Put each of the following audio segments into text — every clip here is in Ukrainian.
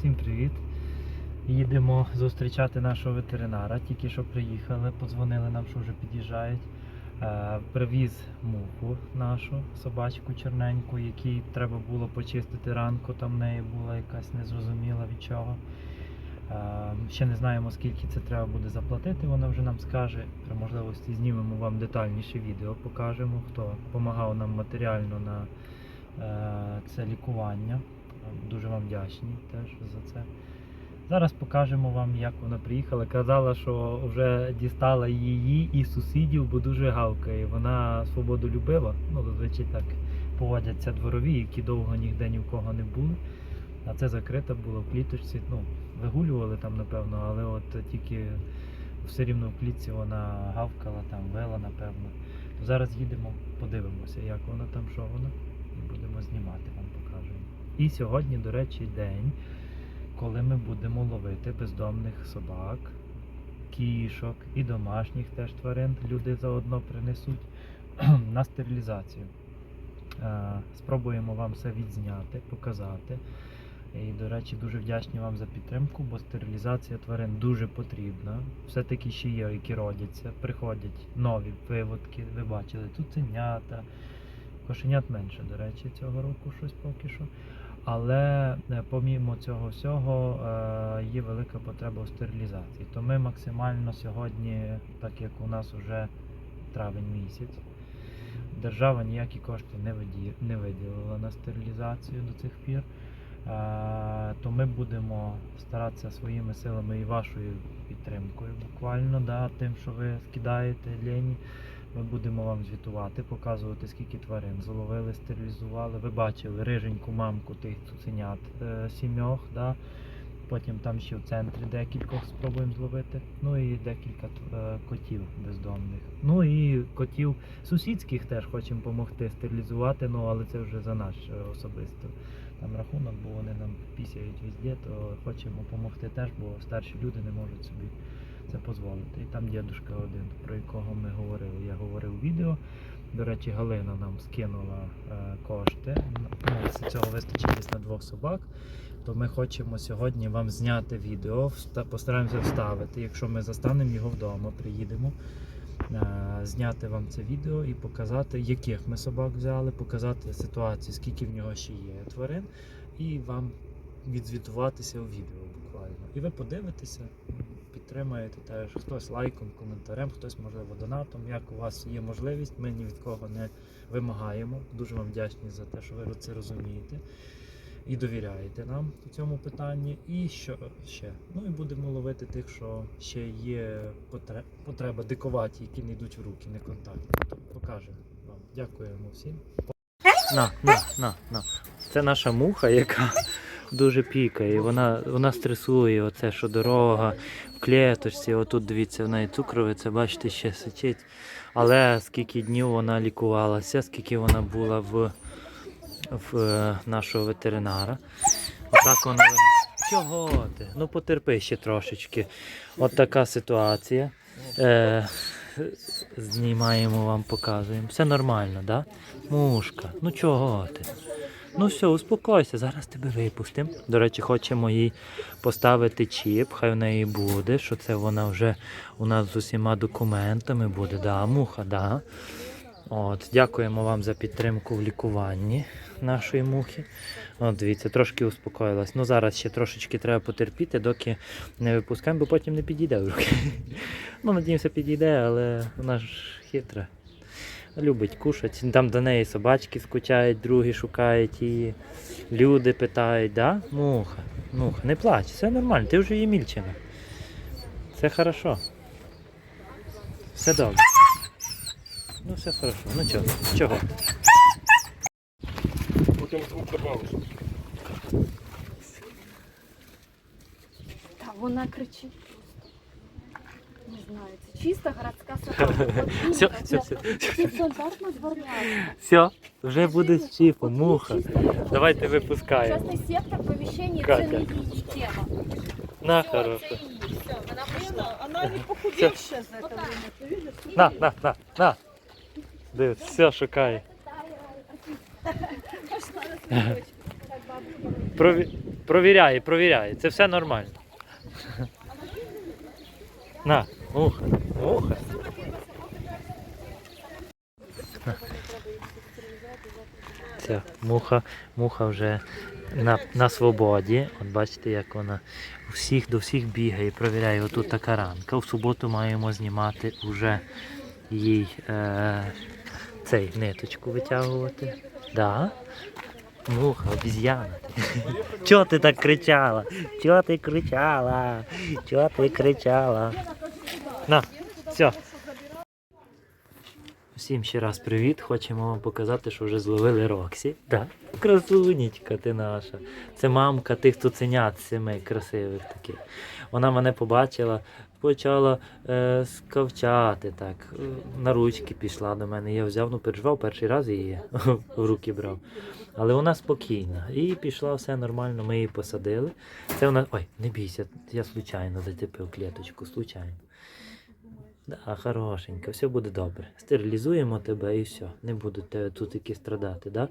Всім привіт! Їдемо зустрічати нашого ветеринара. Тільки що приїхали, подзвонили нам, що вже під'їжджають. Е, Привіз муху нашу собачку чорненьку, якій треба було почистити ранку. Там в неї була якась незрозуміла від чого. Е, Ще не знаємо, скільки це треба буде заплатити. Вона вже нам скаже. При можливості знімемо вам детальніше відео, покажемо, хто допомагав нам матеріально на е, це лікування. Дуже вам вдячні теж за це. Зараз покажемо вам, як вона приїхала. Казала, що вже дістала її і сусідів, бо дуже гавкає. Вона свободу любила. Ну, зазвичай так поводяться дворові, які довго ніде ні в кого не були. А це закрита було в кліточці. Ну, вигулювали там, напевно, але от тільки все рівно в клітці вона гавкала, там вела, напевно. То зараз їдемо, подивимося, як вона там, що вона, і будемо знімати. І сьогодні, до речі, день, коли ми будемо ловити бездомних собак, кішок і домашніх теж тварин. Люди заодно принесуть на стерилізацію. Е, Спробуємо вам все відзняти, показати. І, до речі, дуже вдячні вам за підтримку, бо стерилізація тварин дуже потрібна. Все-таки ще є, які родяться, приходять нові виводки. Ви бачили, цуценята, кошенят менше, до речі, цього року щось поки що. Але е, помімо цього всього е, є велика потреба у стерилізації. То ми максимально сьогодні, так як у нас вже травень місяць, держава ніякі кошти не виділила на стерилізацію до цих пір. Е, То ми будемо старатися своїми силами і вашою підтримкою, буквально, да, тим, що ви скидаєте лені. Ми будемо вам звітувати, показувати, скільки тварин зловили, стерилізували. Ви бачили риженьку мамку тих цуценят е, сімьох. Да? Потім там ще в центрі декількох спробуємо зловити. Ну і декілька е, котів бездомних. Ну і котів сусідських теж хочемо допомогти стерилізувати, ну але це вже за наш е, особисто там рахунок, бо вони нам пісяють везде, то хочемо допомогти теж, бо старші люди не можуть собі це дозволити. І там дідушка один, про якого ми говорили. Я говорив у відео. До речі, Галина нам скинула е, кошти. Ну, з цього вистачить десь на двох собак. То ми хочемо сьогодні вам зняти відео, постараємося вставити. Якщо ми застанемо його вдома, приїдемо. е, Зняти вам це відео і показати, яких ми собак взяли, показати ситуацію, скільки в нього ще є тварин, і вам відзвітуватися у відео буквально. І ви подивитеся, підтримаєте теж хтось лайком, коментарем, хтось, можливо, донатом. Як у вас є можливість, ми ні від кого не вимагаємо. Дуже вам вдячні за те, що ви це розумієте і довіряєте нам у цьому питанні. І що ще? Ну і будемо ловити тих, що ще є потреба дикуваті, які не йдуть в руки, не контактні. То покажемо вам. Дякуємо всім. На, на, на, на. Це наша муха, яка дуже пікає. Вона, вона стресує, оце, що дорога в клеточці. Отут дивіться, в неї цукровиця, бачите, ще сичить. Але скільки днів вона лікувалася, скільки вона була в, в е, нашого ветеринара. Отак вона. Чого ти? Ну потерпи ще трошечки. От така ситуація. Е, знімаємо вам, показуємо. Все нормально, да? Мушка, ну чого ти? Ну все, успокойся, зараз тебе випустимо. До речі, хочемо їй поставити чіп, хай в неї буде, що це вона вже у нас з усіма документами буде. Да, муха, да. От, дякуємо вам за підтримку в лікуванні нашої мухи. От, дивіться, трошки успокоїлась. Ну зараз ще трошечки треба потерпіти, доки не випускаємо, бо потім не підійде в руки. Ну, надіємося, підійде, але вона ж хитра. Любить кушати. Там до неї собачки скучають, другі шукають її. Люди питають, да? Муха, муха, не плач, все нормально, ти вже її мільчина. Все хорошо. Все добре. Ну все хорошо. Ну чого? Чого? Потім. Та вона кричить знаю, це чиста городська собака. Все, все, все. Це стандартна. Все, вже буде з чіпом, муха. Давайте випускаємо. Частний сектор поміщення це Катя. не її тема. На, Все, хорошо. її, все, вона. Она не похудевшая за это время, ты видишь? На, на, на, на. Дивись, все шукає. Пошла на цвіточок. Так бабушка. Прові... Провіряє, провіряє. Це все нормально. На, муха, муха. Ця муха, муха вже на, на свободі. От бачите, як вона всіх до всіх бігає, провіряє. Отут така ранка. В суботу маємо знімати вже їй е, цей ниточку витягувати. Да? Муха, обіз'яна. Чого ти так кричала? Чого ти кричала? Чого ти кричала? На, все. Всім ще раз привіт. Хочемо вам показати, що вже зловили Роксі. Да. Красунечка ти наша. Це мамка тих цуценят семи красивих таких. Вона мене побачила, почала е, скавчати так. е, На ручки пішла до мене. Я взяв, ну переживав перший раз її в руки брав. Але вона спокійна. І пішла все нормально, ми її посадили. Це вона. Ой, не бійся, я случайно зацепив клеточку, случайно. Да, хорошенько, все буде добре. Стерилізуємо тебе і все. Не будуть тебе тут які страдати, да?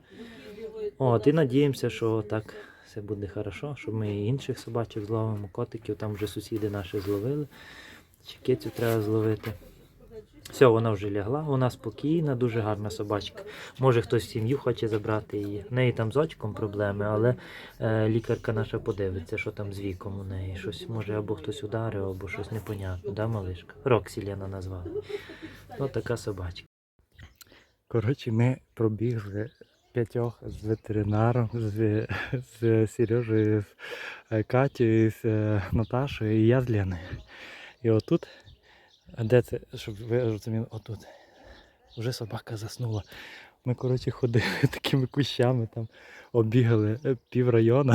От, і надіємося, що так все буде хорошо, що ми і інших собачок зловимо, котиків, там вже сусіди наші зловили. Чекицю треба зловити. Все, вона вже лягла, вона спокійна, дуже гарна собачка. Може хтось в сім'ю хоче забрати її. В неї там з очком проблеми, але е, лікарка наша подивиться, що там з віком у неї. Щось може або хтось ударив, або щось непонятне, да, малишка? Роксі Лена назвала. Ну, така собачка. Коротше, ми пробігли п'ятьох з ветеринаром, з, з Сережею, з е, Катєю, з е, Наташою і я з Леною. І отут, а де це, щоб ви розуміли, отут. Вже собака заснула. Ми, коротше, ходили такими кущами, там оббігали е, пів району,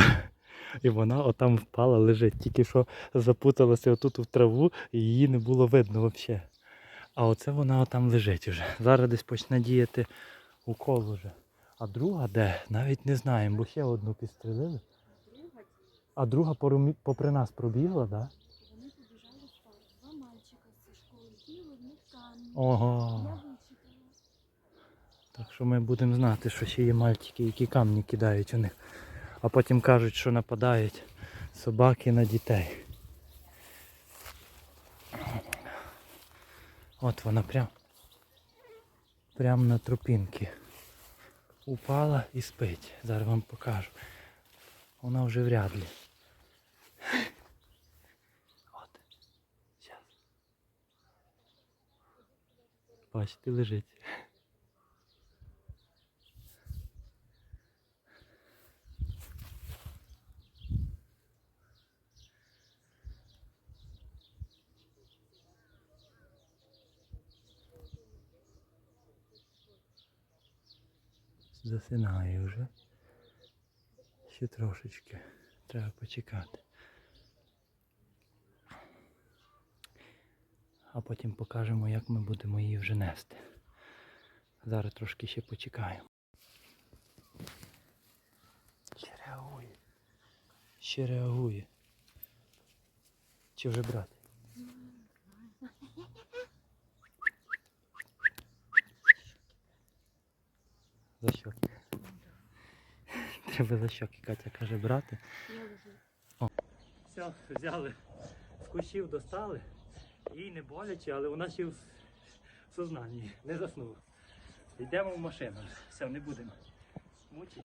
і вона отам впала, лежить. Тільки що запуталася отут в траву, і її не було видно взагалі. А оце вона отам лежить уже. Зараз десь почне діяти укол уже. А друга де? Навіть не знаємо, бо ще одну підстрелили. А друга попри нас пробігла, так? Да? Ого. Так що ми будемо знати, що ще є мальчики, які камні кидають у них. А потім кажуть, що нападають собаки на дітей. От вона прям, прям на тропінки. Упала і спить. Зараз вам покажу. Вона вже вряд ли. Бачите, лежить. Засинає вже. Ще трошечки. Треба почекати. А потім покажемо, як ми будемо її вже нести. Зараз трошки ще почекаємо. Ще реагує. Ще реагує. Чи вже брати? За щоки. Треба за щоки, Катя каже брати. Все, взяли з кущів достали. Їй не боляче, але вона ще в сознанні, не заснула. Йдемо в машину. Все, не будемо. Мучить.